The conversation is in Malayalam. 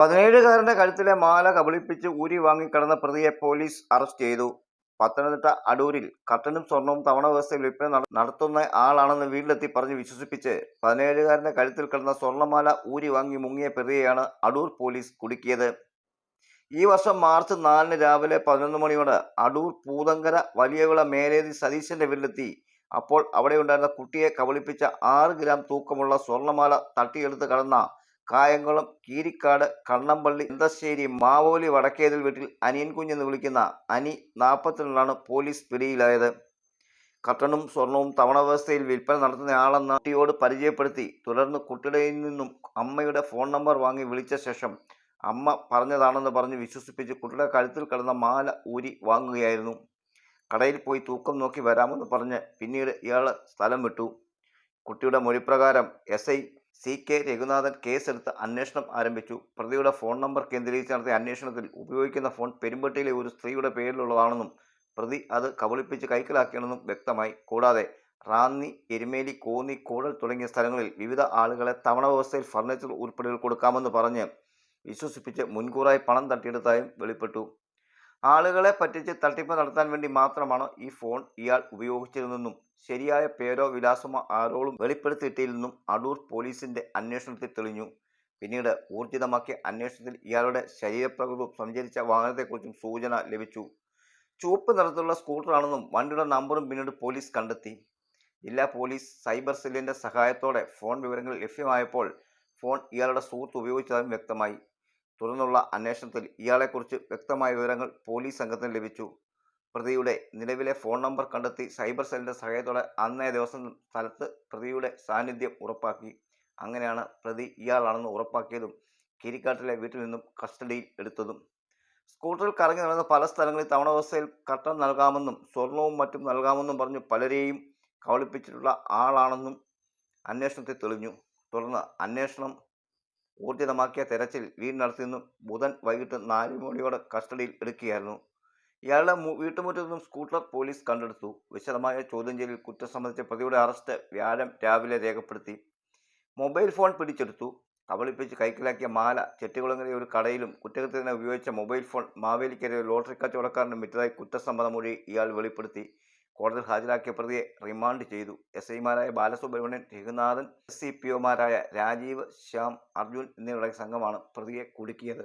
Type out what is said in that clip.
പതിനേഴുകാരന്റെ കഴുത്തിലെ മാല കബളിപ്പിച്ച് ഊരി വാങ്ങിക്കടന്ന പ്രതിയെ പോലീസ് അറസ്റ്റ് ചെയ്തു. പത്തനംതിട്ട അടൂരിൽ കട്ടനും സ്വർണവും തവണ വ്യവസ്ഥയിൽ വിൽപ്പന നട- നടത്തുന്ന ആളാണെന്ന് വീട്ടിലെത്തി പറഞ്ഞ് വിശ്വസിപ്പിച്ച് പതിനേഴുകാരന്റെ കഴുത്തിൽ കിടന്ന സ്വർണമാല ഊരി വാങ്ങി മുങ്ങിയ പ്രതിയെയാണ് അടൂർ പോലീസ് കുടുക്കിയത്. ഈ വർഷം മാർച്ച് നാലിന് രാവിലെ പതിനൊന്ന് മണിയോടെ അടൂർ പൂതങ്കര വലിയവിള മേലേതി സതീശന്റെ വീട്ടിലെത്തി. അപ്പോൾ അവിടെ ഉണ്ടായിരുന്ന കുട്ടിയെ കബളിപ്പിച്ച ആറ് ഗ്രാം തൂക്കമുള്ള സ്വർണമാല തട്ടിയെടുത്ത് കടന്ന കായംകുളം കീരിക്കാട് കണ്ണമ്പള്ളി എന്തശ്ശേരി മാവോലി വടക്കേതിൽ വീട്ടിൽ അനിയൻ കുഞ്ഞെന്ന് വിളിക്കുന്ന അനി നാൽപ്പത്തിരണ്ടാണ് പോലീസ് പിടിയിലായത്. കട്ടണും സ്വർണവും തവണ വ്യവസ്ഥയിൽ വിൽപ്പന നടത്തുന്നയാളെന്ന് കുട്ടിയോട് പരിചയപ്പെടുത്തി. തുടർന്ന് കുട്ടിയുടെ നിന്നും അമ്മയുടെ ഫോൺ നമ്പർ വാങ്ങി വിളിച്ച ശേഷം അമ്മ പറഞ്ഞതാണെന്ന് പറഞ്ഞ് വിശ്വസിപ്പിച്ച് കുട്ടിയുടെ കഴുത്തിൽ കിടന്ന മാല ഊരി വാങ്ങുകയായിരുന്നു. കടയിൽ പോയി തൂക്കം നോക്കി വരാമെന്ന് പറഞ്ഞ് പിന്നീട് ഇയാൾ സ്ഥലം വിട്ടു. കുട്ടിയുടെ മൊഴിപ്രകാരം S I C K Raghunathan കേസെടുത്ത് അന്വേഷണം ആരംഭിച്ചു. പ്രതിയുടെ ഫോൺ നമ്പർ കേന്ദ്രീകരിച്ച് നടത്തിയ അന്വേഷണത്തിൽ ഉപയോഗിക്കുന്ന ഫോൺ പെരുമ്പട്ടിയിലെ ഒരു സ്ത്രീയുടെ പേരിലുള്ളതാണെന്നും പ്രതി അത് കബളിപ്പിച്ച് കൈക്കലാക്കിയാണെന്നും വ്യക്തമായി. കൂടാതെ റാന്നി എരുമേലി കോന്നി കൂടൽ തുടങ്ങിയ സ്ഥലങ്ങളിൽ വിവിധ ആളുകളെ തവണ വ്യവസ്ഥയിൽ ഫർണിച്ചർ ഉൾപ്പെടെ കൊടുക്കാമെന്ന് പറഞ്ഞ് വിശ്വസിപ്പിച്ച് മുൻകൂറായി പണം തട്ടിയെടുത്തായും വെളിപ്പെട്ടു. ആളുകളെ പറ്റിച്ച് തട്ടിപ്പ് നടത്താൻ വേണ്ടി മാത്രമാണ് ഈ ഫോൺ ഇയാൾ ഉപയോഗിച്ചിരുന്നെന്നും ശരിയായ പേരോ വിലാസമോ ആരോളും വെളിപ്പെടുത്തിയിട്ടില്ലെന്നും അടൂർ പോലീസിന്റെ അന്വേഷണത്തിൽ തെളിഞ്ഞു. പിന്നീട് ഊർജിതമാക്കിയ അന്വേഷണത്തിൽ ഇയാളുടെ ശരീരപ്രകൃതവും സഞ്ചരിച്ച വാഹനത്തെക്കുറിച്ചും സൂചന ലഭിച്ചു. ചുവപ്പ് നിറത്തിലുള്ള സ്കൂട്ടറാണെന്നും വണ്ടിയുടെ നമ്പറും പിന്നീട് പോലീസ് കണ്ടെത്തി. ജില്ലാ പോലീസ് സൈബർ സെല്ലിന്റെ സഹായത്തോടെ ഫോൺ വിവരങ്ങൾ ലഭ്യമായപ്പോൾ ഫോൺ ഇയാളുടെ സുഹൃത്ത് ഉപയോഗിച്ചതായും വ്യക്തമായി. തുടർന്നുള്ള അന്വേഷണത്തിൽ ഇയാളെക്കുറിച്ച് വ്യക്തമായ വിവരങ്ങൾ പോലീസ് സംഘത്തിന് ലഭിച്ചു. പ്രതിയുടെ നിലവിലെ ഫോൺ നമ്പർ കണ്ടെത്തി സൈബർ സെല്ലിന്റെ സഹായത്തോടെ അന്നേ ദിവസം സ്ഥലത്ത് പ്രതിയുടെ സാന്നിധ്യം ഉറപ്പാക്കി. അങ്ങനെയാണ് പ്രതി ഇയാളാണെന്ന് ഉറപ്പാക്കിയതും കിരിക്കാട്ടിലെ വീട്ടിൽ നിന്നും കസ്റ്റഡിയിൽ എടുത്തതും. സ്കൂട്ടറിൽ കറങ്ങി നടന്ന പല സ്ഥലങ്ങളിൽ തവണ വ്യവസ്ഥയിൽ നൽകാമെന്നും സ്വർണവും മറ്റും നൽകാമെന്നും പറഞ്ഞു പലരെയും കവളിപ്പിച്ചിട്ടുള്ള ആളാണെന്നും അന്വേഷണത്തിൽ തെളിഞ്ഞു. തുടർന്ന് അന്വേഷണം ഊർജിതമാക്കിയ തെരച്ചിൽ വീട് നടത്തിയെന്നും ബുധൻ വൈകിട്ട് നാല് മണിയോടെ കസ്റ്റഡിയിൽ എടുക്കുകയായിരുന്നു. ഇയാളുടെ വീട്ടുമുറ്റത്തു നിന്നും സ്കൂട്ടർ പോലീസ് കണ്ടെടുത്തു. വിശദമായ ചോദ്യം ചെയ്യലിൽ കുറ്റം സംബന്ധിച്ച പ്രതിയുടെ അറസ്റ്റ് വ്യാഴം രാവിലെ രേഖപ്പെടുത്തി. മൊബൈൽ ഫോൺ പിടിച്ചെടുത്തു. കബളിപ്പിച്ച് കൈക്കലാക്കിയ മാല ചെട്ടികുളങ്ങരെ ഒരു കടയിലും കുറ്റകൃത്യത്തിന് ഉപയോഗിച്ച മൊബൈൽ ഫോൺ മാവേലിക്കര ലോട്ടറി കച്ചവടക്കാരന്റെ മിറ്റതായി കുറ്റസമ്മതം മൊഴി ഇയാൾ വെളിപ്പെടുത്തി. കോടതിയിൽ ഹാജരാക്കിയ പ്രതിയെ റിമാൻഡ് ചെയ്തു. എസ് ഐമാരായ Balasubramanian Raghunathan S C P ഒമാരായ Rajeev Shyam Arjun എന്നിവരുടെ സംഘമാണ് പ്രതിയെ കുടുക്കിയത്.